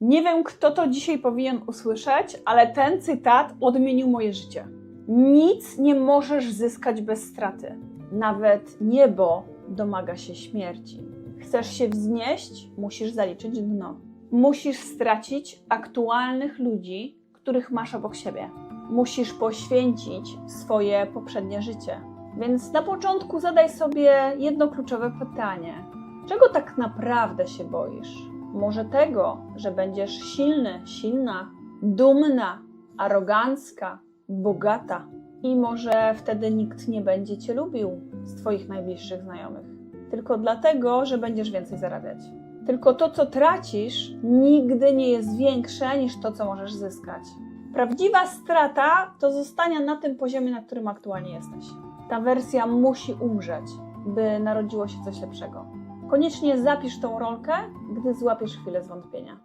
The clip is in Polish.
Nie wiem, kto to dzisiaj powinien usłyszeć, ale ten cytat odmienił moje życie. Nic nie możesz zyskać bez straty. Nawet niebo domaga się śmierci. Chcesz się wznieść, musisz zaliczyć dno. Musisz stracić aktualnych ludzi, których masz obok siebie. Musisz poświęcić swoje poprzednie życie. Więc na początku zadaj sobie jedno kluczowe pytanie: czego tak naprawdę się boisz? Może tego, że będziesz silny, silna, dumna, arogancka, bogata i może wtedy nikt nie będzie cię lubił z twoich najbliższych znajomych. Tylko dlatego, że będziesz więcej zarabiać. Tylko to, co tracisz, nigdy nie jest większe niż to, co możesz zyskać. Prawdziwa strata to zostania na tym poziomie, na którym aktualnie jesteś. Ta wersja musi umrzeć, by narodziło się coś lepszego. Koniecznie zapisz tą rolkę, gdy złapiesz chwilę zwątpienia.